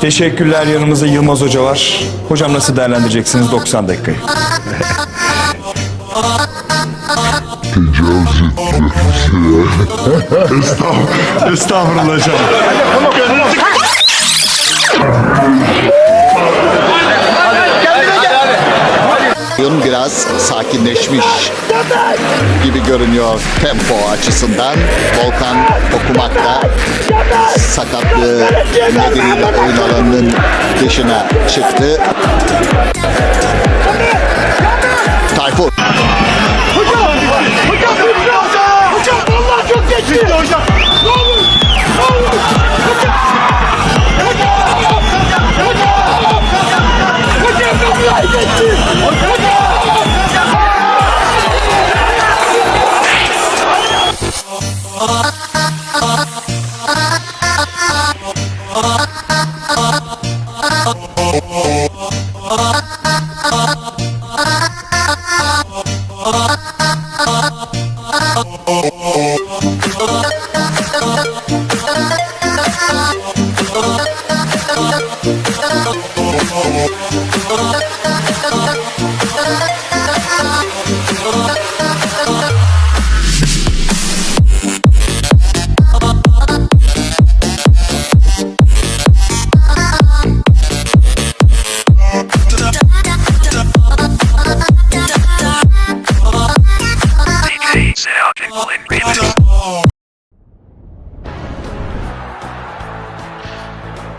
Teşekkürler. Yanımızda Yılmaz Hoca var. Hocam nasıl değerlendireceksiniz 90 dakikayı? Estağfurullah. Estağfurullah. Oyun biraz sakinleşmiş gibi görünüyor tempo açısından. Volkan okumakta sakatlığı nedeniyle oyun alanının dışına çıktı.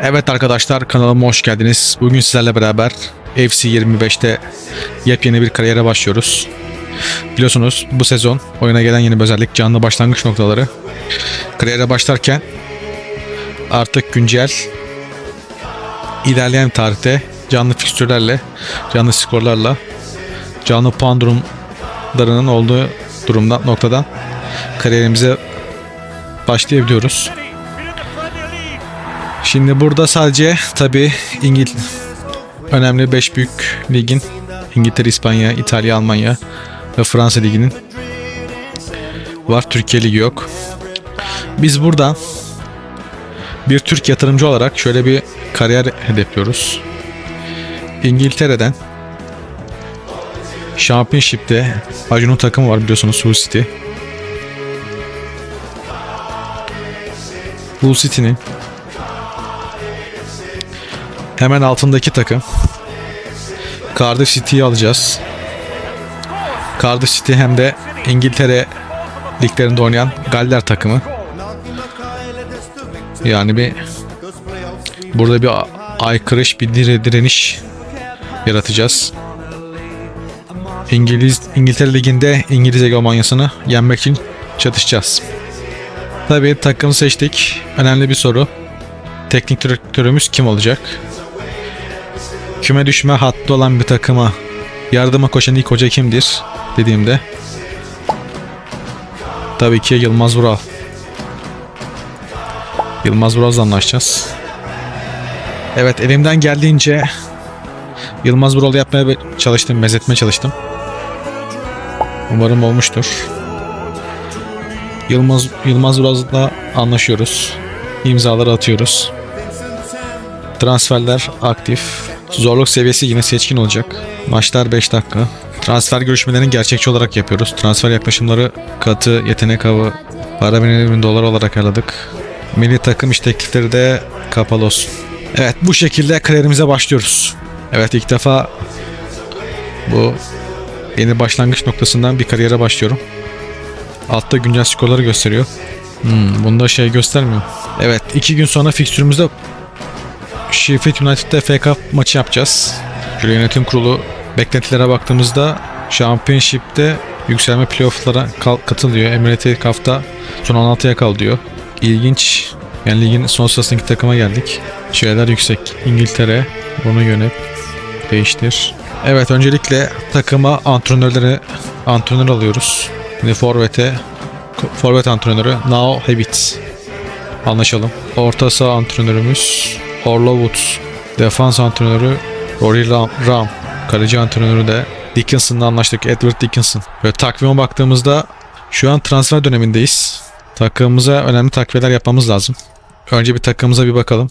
Evet arkadaşlar kanalıma hoş geldiniz. Bugün sizlerle beraber FC 25'te yepyeni bir kariyere başlıyoruz. Biliyorsunuz bu sezon oyuna gelen yeni bir özellik canlı başlangıç noktaları. Kariyere başlarken artık güncel ilerleyen tarihte canlı fikstürlerle, canlı skorlarla, canlı puan durumlarının olduğu durumdan noktadan kariyerimize başlayabiliyoruz. Şimdi burada sadece tabi İngil önemli 5 büyük ligin İngiltere, İspanya, İtalya, Almanya ve Fransa liginin var. Türkiye ligi yok. Biz burada bir Türk yatırımcı olarak şöyle bir kariyer hedefliyoruz. İngiltere'den Championship'te Acun'un takımı var biliyorsunuz Hull City. Hull City'nin Hemen altındaki takım. Cardiff City'yi alacağız. Cardiff City hem de İngiltere liglerinde oynayan Galler takımı. Yani bir burada bir aykırış, bir dire direniş yaratacağız. İngiliz İngiltere liginde İngiliz hegemonyasını yenmek için çatışacağız. Tabii takımı seçtik. Önemli bir soru. Teknik direktörümüz kim olacak? Küme düşme hattı olan bir takıma yardıma koşan ilk hoca kimdir dediğimde tabii ki Yılmaz Vural. Yılmaz Vural'la anlaşacağız. Evet elimden geldiğince Yılmaz Vural yapmaya çalıştım, mezetmeye çalıştım. Umarım olmuştur. Yılmaz Yılmaz Vural'la anlaşıyoruz. İmzaları atıyoruz. Transferler aktif. Zorluk seviyesi yine seçkin olacak. Maçlar 5 dakika. Transfer görüşmelerini gerçekçi olarak yapıyoruz. Transfer yaklaşımları katı, yetenek avı, para bin dolar olarak ayarladık. Milli takım iş teklifleri de kapalı olsun. Evet bu şekilde kariyerimize başlıyoruz. Evet ilk defa bu yeni başlangıç noktasından bir kariyere başlıyorum. Altta güncel skorları gösteriyor. Hmm, bunda şey göstermiyor. Evet iki gün sonra fikstürümüzde Sheffield United'da FA Cup maçı yapacağız. Şöyle yönetim kurulu beklentilere baktığımızda Championship'te yükselme playoff'lara katılıyor. Emirates Cup'ta son 16'ya kal diyor. İlginç. Yani ligin son sırasındaki takıma geldik. Şeyler yüksek. İngiltere. Bunu yönet. Değiştir. Evet öncelikle takıma antrenörleri antrenör alıyoruz. Şimdi forvete forvet antrenörü Now Habits. Anlaşalım. Orta saha antrenörümüz Orlo Woods. Defans antrenörü Rory Ram. Ram. Kaleci antrenörü de Dickinson'la anlaştık. Edward Dickinson. Böyle takvime baktığımızda Şu an transfer dönemindeyiz. Takımımıza önemli takviyeler yapmamız lazım. Önce bir takımımıza bir bakalım.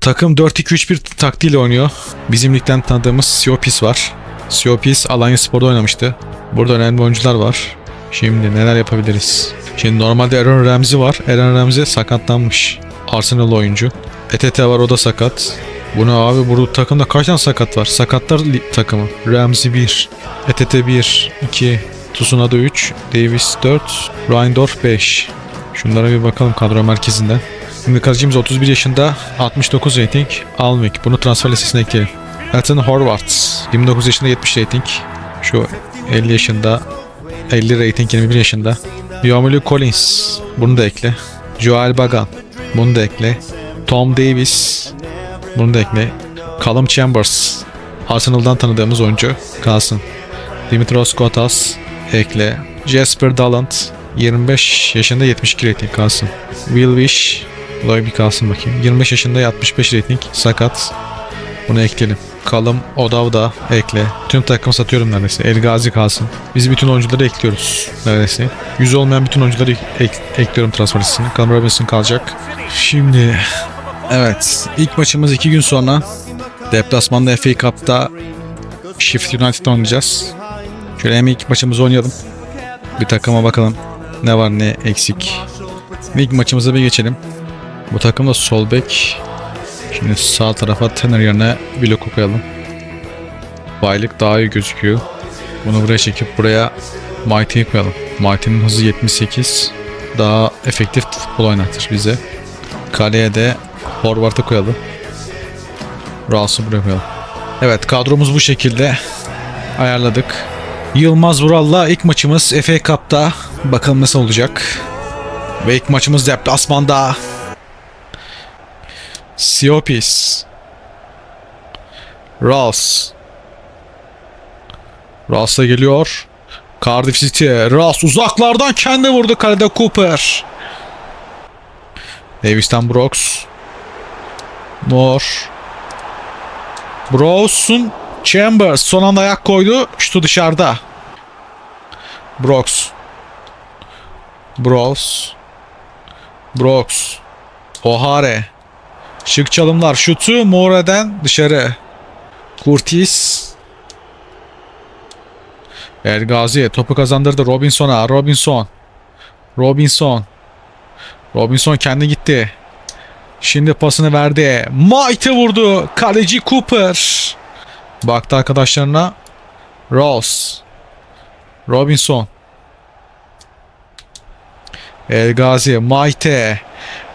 Takım 4-2-3-1 taktiğiyle oynuyor. Bizim ligden tanıdığımız Siopis var. Siopis Alanya Spor'da oynamıştı. Burada önemli oyuncular var. Şimdi neler yapabiliriz? Şimdi normalde Aaron Ramsey var. Aaron Ramsey sakatlanmış. Arsenal oyuncu. ETT var o da sakat. Bu ne abi? Bu takımda kaç tane sakat var? Sakatlar takımı. Ramsey 1. ETT 1. 2. Tsunada 3. Davis 4. Reindorf 5. Şunlara bir bakalım kadro merkezinden. Şimdi kalecimiz 31 yaşında. 69 rating. Almik. Bunu transfer listesine ekleyelim. Ethan Horvath. 29 yaşında 70 rating. Şu 50 yaşında 50 rating 21 yaşında. Yomulu Collins. Bunu da ekle. Joel Bagan. Bunu da ekle. Tom Davis. Bunu da ekle. Callum Chambers. Arsenal'dan tanıdığımız oyuncu. Kalsın. Dimitrios Kotas. Ekle. Jasper Dallant. 25 yaşında 72 rating kalsın. Will Wish. Loy bir kalsın bakayım. 25 yaşında 65 rating. Sakat. Bunu ekleyelim. Kalım Odav da ekle. Tüm takım satıyorum neredeyse. El Gazi kalsın. Biz bütün oyuncuları ekliyoruz neredeyse. Yüz olmayan bütün oyuncuları ek- ekliyorum transfer listesine. Callum Robinson kalacak. Şimdi evet ilk maçımız iki gün sonra deplasmanda FA Cup'ta Sheffield United'da oynayacağız. Şöyle hem ilk maçımızı oynayalım. Bir takıma bakalım ne var ne eksik. İlk maçımıza bir geçelim. Bu takımda sol bek Şimdi sağ tarafa Tanner yerine blok koyalım. Baylık daha iyi gözüküyor. Bunu buraya çekip buraya Mighty'yi koyalım. Mighty'nin hızı 78. Daha efektif futbol oynatır bize. Kaleye de Forward'ı koyalım. Rawls'ı buraya koyalım. Evet kadromuz bu şekilde ayarladık. Yılmaz Vural'la ilk maçımız FA Cup'ta. Bakalım nasıl olacak. Ve ilk maçımız deplasmanda. Siopis. Ross da geliyor. Cardiff City. Ross uzaklardan kendi vurdu kalede Cooper. Davis'ten Brooks. Moore. Brooks'un Chambers son anda ayak koydu. Şutu dışarıda. Brooks. Brooks. Brooks. O'Hare. Şık çalımlar. Şutu More'den dışarı. Curtis. El Gazi topu kazandırdı Robinson'a. Robinson. Robinson. Robinson kendi gitti. Şimdi pasını verdi. Mighty vurdu. Kaleci Cooper. Baktı arkadaşlarına. Ross. Robinson. El Gazi. Mighty.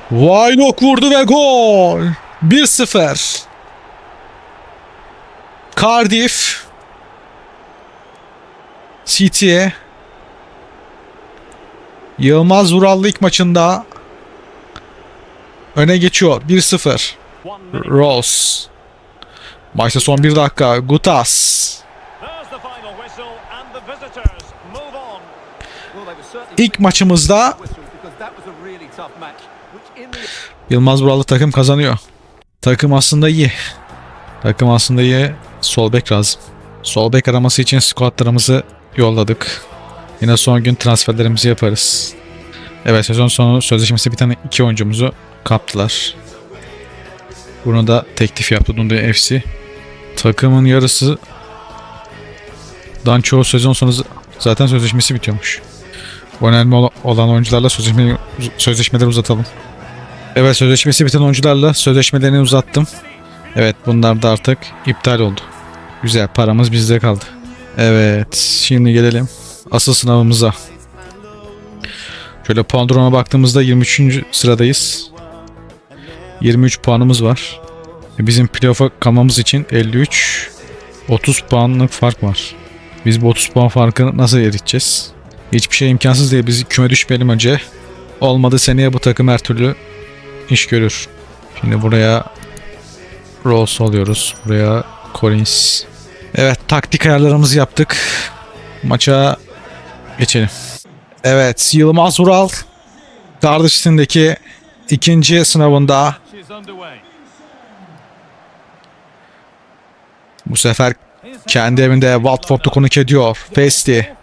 Wylok vurdu ve gol. 1-0. Cardiff. City. Yılmaz Vurallı ilk maçında öne geçiyor. 1-0. Ross. Maçta son bir dakika. Gutas. İlk maçımızda Yılmaz Vurallı takım kazanıyor. Takım aslında iyi. Takım aslında iyi. Sol bek lazım. Sol bek araması için squadlarımızı yolladık. Yine son gün transferlerimizi yaparız. Evet sezon sonu sözleşmesi biten iki oyuncumuzu kaptılar. Bunu da teklif yaptı Dundee FC. Takımın yarısı dan çoğu sezon sonu zaten sözleşmesi bitiyormuş. Önemli ol- olan oyuncularla sözleşme, sözleşmeleri uzatalım. Evet sözleşmesi biten oyuncularla sözleşmelerini uzattım. Evet bunlar da artık iptal oldu. Güzel paramız bizde kaldı. Evet şimdi gelelim asıl sınavımıza. Şöyle puan durumuna baktığımızda 23. sıradayız. 23 puanımız var. E, Bizim playoff'a kalmamız için 53 30 puanlık fark var. Biz bu 30 puan farkını nasıl eriteceğiz? Hiçbir şey imkansız değil. Biz küme düşmeyelim önce. Olmadı seneye bu takım her türlü iş görür. Şimdi buraya Rose alıyoruz. Buraya Collins. Evet taktik ayarlarımızı yaptık. Maça geçelim. Evet Yılmaz Vural kardeşindeki ikinci sınavında underway. bu sefer kendi evinde Watford'u konuk ediyor. Festi.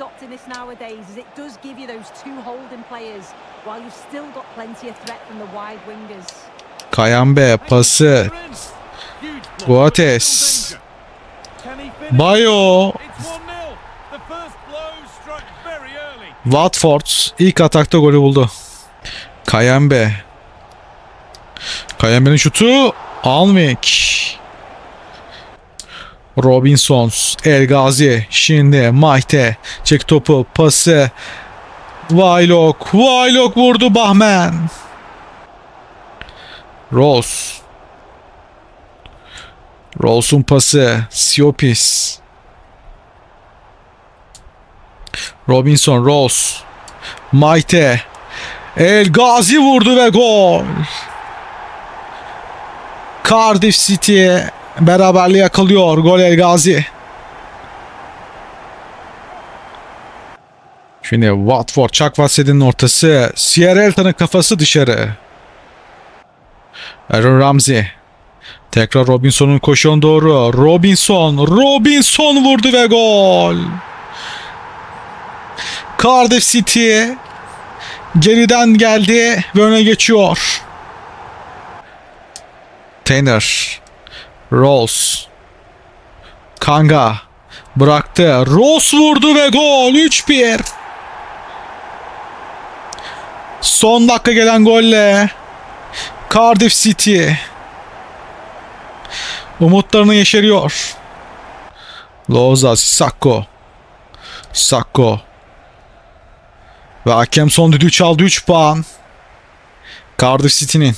adopting this nowadays is it does give you those two holding players while you've still got plenty of threat from the wide wingers. Kayambe pası. Boates. Bayo. It's 1-0. The first blow struck very early. Watford ilk atakta golü buldu. Kayembe. Kayembe'nin şutu. Almik. Robinsons. El Gazi. Şimdi Mahte. Çek topu. Pası. Wailok. Wailok vurdu Bahmen. Rose. Rose'un pası. Siopis. Robinson Rose. Maite. El Gazi vurdu ve gol. Cardiff City beraberliği yakalıyor. Gol El Gazi. Şimdi Watford Çakvased'in ortası. Sierrelta'nın kafası dışarı. Aaron Ramsey. Tekrar Robinson'un koşuyon doğru. Robinson. Robinson vurdu ve gol. Cardiff City geriden geldi ve öne geçiyor. Tanner. Rose. Kanga. Bıraktı. Rose vurdu ve gol. 3-1. Son dakika gelen golle Cardiff City umutlarını yeşeriyor. Loza Sacco. Sacco. Ve hakem son düdüğü çaldı 3 puan. Cardiff City'nin.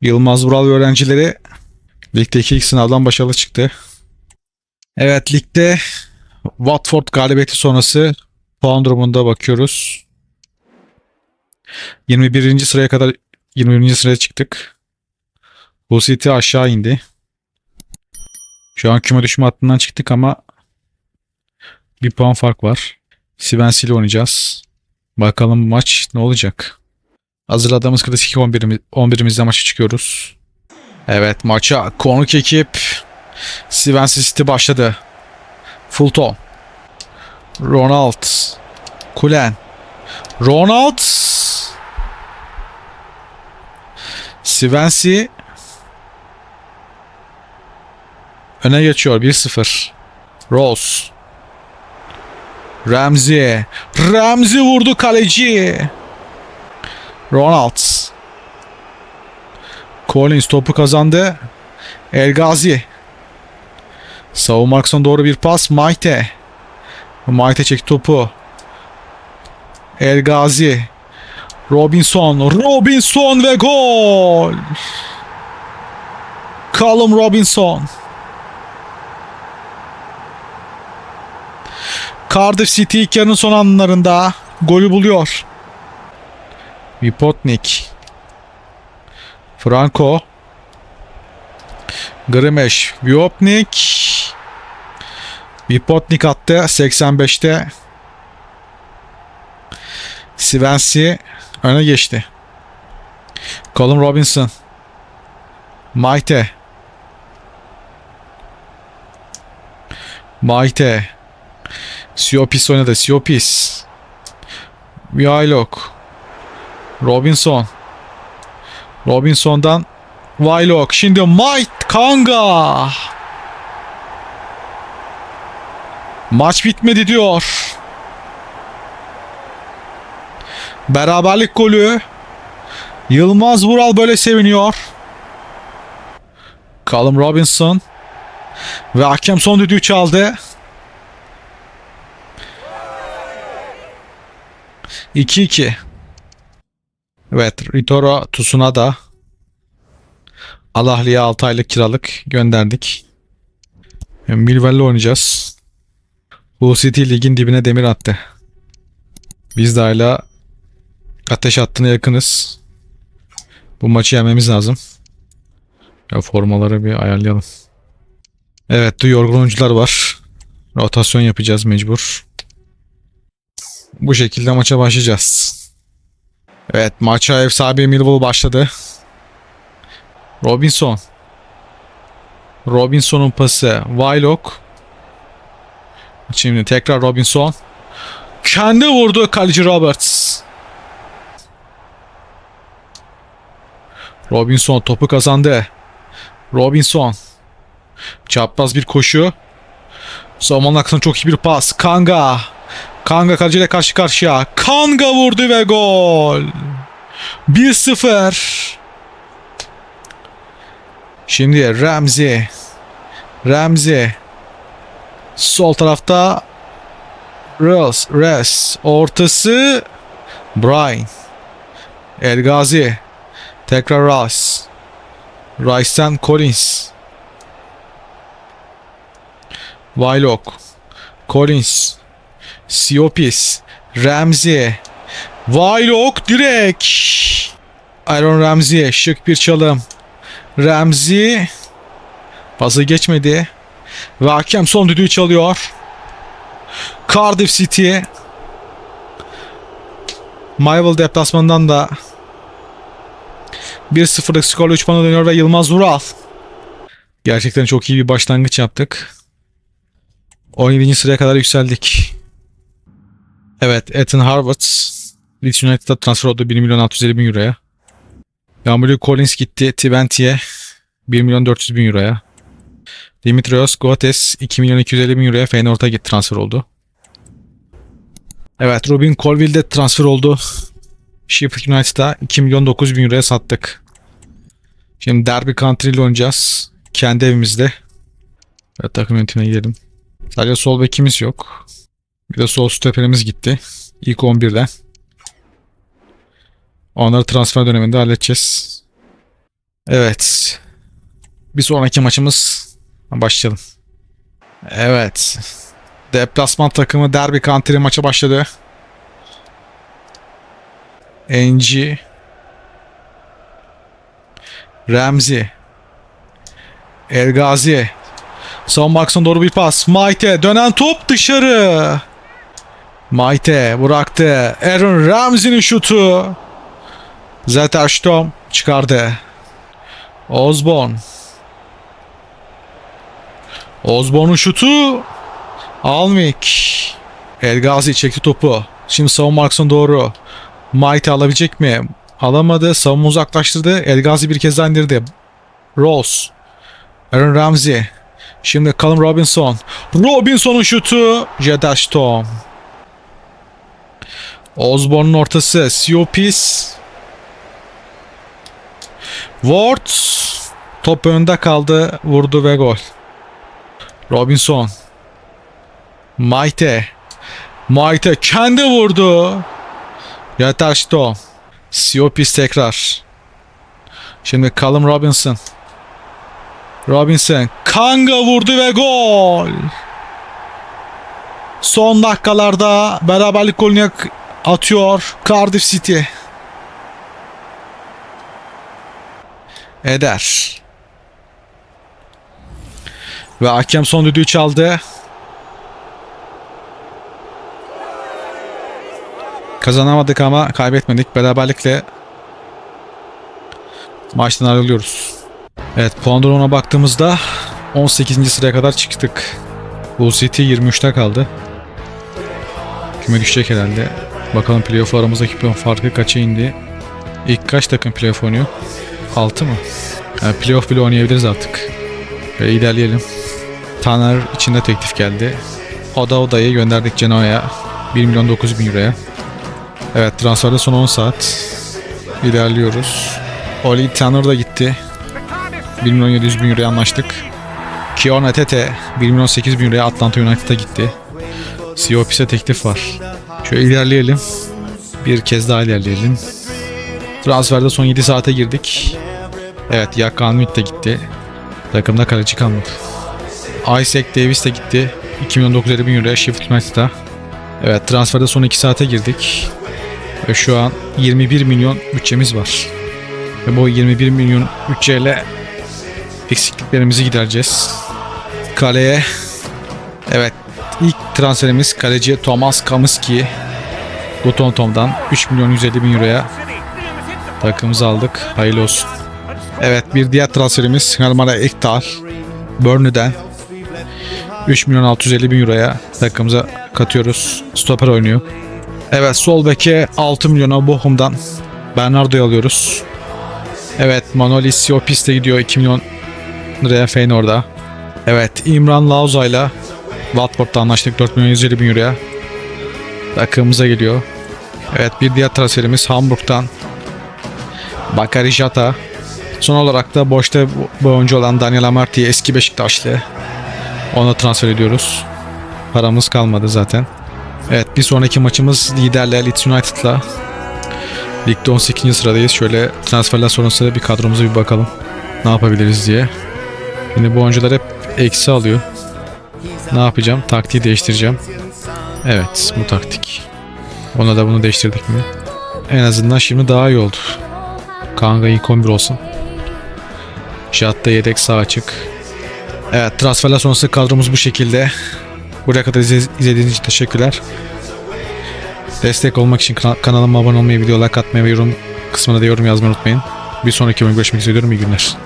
Yılmaz Vural ve öğrencileri ligdeki ilk sınavdan başarılı çıktı. Evet ligde Watford galibiyeti sonrası puan durumunda bakıyoruz. 21. sıraya kadar 21. sıraya çıktık. Hull City aşağı indi. Şu an küme düşme hattından çıktık ama bir puan fark var. Swansea ile oynayacağız. Bakalım maç ne olacak. Hazırladığımız klasik 11'imiz, 11'imizle maça çıkıyoruz. Evet maça konuk ekip Swansea City başladı. Fulton. Ronald. Kulen. Ronald. Swansea öne geçiyor 1-0. Rose. Ramsey. Ramsey vurdu kaleci. Ronald. Collins topu kazandı. El Gazi. Savunma arkasına doğru bir pas. Maite. Maite çekti topu. El Gazi. Robinson. Robinson ve gol. Callum Robinson. Cardiff City ilk yarının son anlarında golü buluyor. Vipotnik. Franco. Grimeş. Vipotnik. Vipotnik attı 85'te. Swansea öne geçti. Colin Robinson. Maite. Maite. Siopis oynadı. Siopis. Viailok. Robinson. Robinson'dan Wylock. Şimdi Mike Kanga. Maç bitmedi diyor. Beraberlik golü. Yılmaz Vural böyle seviniyor. Callum Robinson. Ve hakem son düdüğü çaldı. 2-2. Evet, Ritoro Tsunada Alahli'ye 6 aylık kiralık gönderdik. Millwall'le oynayacağız. Hull City ligin dibine demir attı. Biz de hala ateş hattına yakınız. Bu maçı yenmemiz lazım. Ya formaları bir ayarlayalım. Evet, yorgun oyuncular var. Rotasyon yapacağız mecbur. Bu şekilde maça başlayacağız. Evet maça ev sahibi Millwall başladı. Robinson. Robinson'un pası. Wylock. Şimdi tekrar Robinson. Kendi vurdu kaleci Roberts. Robinson topu kazandı. Robinson. Çapraz bir koşu. Savunmanın arkasına çok iyi bir pas. Kanga. Kanga kaleciyle karşı karşıya. Kanga vurdu ve gol. 1-0. Şimdi Ramsey. Ramsey. Sol tarafta Res, Res. Ortası Brian. El Gazi. Tekrar Rice. Rice'den Collins. Wylock. Collins. Siopis. Ramsey. Wylock direkt. Aaron Ramsey. Şık bir çalım. Ramsey. Pası geçmedi. Ve hakem son düdüğü çalıyor. Cardiff City. Mayville deplasmanından da 1-0'lık skorla 3 puana dönüyor ve Yılmaz Vural. Gerçekten çok iyi bir başlangıç yaptık. 17. sıraya kadar yükseldik. Evet, Ethan Harvard Leeds United'a transfer oldu 1 milyon 650 bin euroya. Yağmurlu Collins gitti Twentye'ye 1 milyon 400 bin euroya. Dimitrios Goates 2 milyon 250 bin euroya Feyenoord'a gitti transfer oldu. Evet Robin Colville de transfer oldu. Sheffield United'a 2 milyon 900 bin euroya sattık. Şimdi Derby Country ile oynayacağız. Kendi evimizde. Evet takım yönetimine gidelim. Sadece sol bekimiz yok. Bir de sol stoperimiz gitti. İlk 11'den. Onları transfer döneminde halledeceğiz. Evet. Bir sonraki maçımız başlayalım. Evet. Deplasman takımı Derby Country maça başladı. Enci Ramsey El Gazi Son baksın doğru bir pas. Maite dönen top dışarı. Maite bıraktı. Aaron Ramsey'nin şutu. Zetterstrom çıkardı. Osborne. Osborne'un şutu. Almik. El Gazi çekti topu. Şimdi savunma arkasına doğru. Maite alabilecek mi? Alamadı. Savunma uzaklaştırdı. El Gazi bir kez daha indirdi. Rose. Aaron Ramsey. Şimdi Callum Robinson. Robinson'un şutu. Jedashtom. Osborne'un ortası. Siopis. Ward. Top önde kaldı. Vurdu ve gol. Robinson. Maite. Maite kendi vurdu. Yataşto. Siopis tekrar. Şimdi Callum Robinson. Robinson. Kanga vurdu ve gol. Son dakikalarda beraberlik golünü atıyor Cardiff City. Eder. Ve hakem son düdüğü çaldı. Kazanamadık ama kaybetmedik. Beraberlikle maçtan ayrılıyoruz. Evet puan durumuna baktığımızda 18. sıraya kadar çıktık. Hull City 23'te kaldı. Küme düşecek herhalde. Bakalım playoff aramızdaki puan farkı kaça indi. İlk kaç takım playoff oynuyor? 6 mı? Yani playoff bile oynayabiliriz artık. Ve ilerleyelim. Taner içinde teklif geldi. Oda Oda'yı gönderdik Genoa'ya. 1 milyon 900 bin euroya. Evet transferde son 10 saat. İlerliyoruz. Oli Tanner da gitti. 1 milyon 700 bin euroya anlaştık. Kiona Tete 1 milyon 8 bin euroya Atlanta United'a gitti. Siopis'e teklif var. Şöyle ilerleyelim. Bir kez daha ilerleyelim. Transferde son 7 saate girdik. Evet Yakan Mid de gitti. Takımda kaleci kalmadı. Isaac Davis de gitti. 2 milyon 950 bin euroya Sheffield United'a. Evet transferde son 2 saate girdik. Ve şu an 21 milyon bütçemiz var. Ve bu 21 milyon bütçeyle eksikliklerimizi gidereceğiz. Kaleye evet ilk transferimiz kaleci Thomas Kaminski Luton Tom'dan 3 milyon 150 bin euroya takımımızı aldık. Hayırlı olsun. Evet bir diğer transferimiz Helmara Ekdal Burnley'den 3 milyon 650 bin euroya takımımıza katıyoruz. Stoper oynuyor. Evet sol beke 6 milyona Bochum'dan Bernardo'yu alıyoruz. Evet Manoli Siopis de gidiyor 2 milyon liraya Feyenoord'a. Evet İmran Lauza ile Watford'da anlaştık 4 milyon 150 bin euroya. Takımımıza geliyor. Evet bir diğer transferimiz Hamburg'dan Bakary Jata. Son olarak da boşta bu- oyuncu olan Daniel Amarty'yi eski Beşiktaşlı. Ona transfer ediyoruz. Paramız kalmadı zaten. Evet bir sonraki maçımız liderle Leeds United'la. Ligde 18. sıradayız. Şöyle transferler sonrası bir kadromuza bir bakalım. Ne yapabiliriz diye. Yine bu oyuncular hep eksi alıyor. Ne yapacağım? Taktiği değiştireceğim. Evet bu taktik. Ona da bunu değiştirdik mi? En azından şimdi daha iyi oldu. Kanga ilk 11 olsun. Jat'ta yedek sağ açık. Evet transferler sonrası kadromuz bu şekilde. Buraya kadar izle- izlediğiniz için teşekkürler. Destek olmak için kana- kanalıma abone olmayı, video like atmayı ve yorum kısmına da yorum yazmayı unutmayın. Bir sonraki bölümde görüşmek üzere diyorum. İyi günler.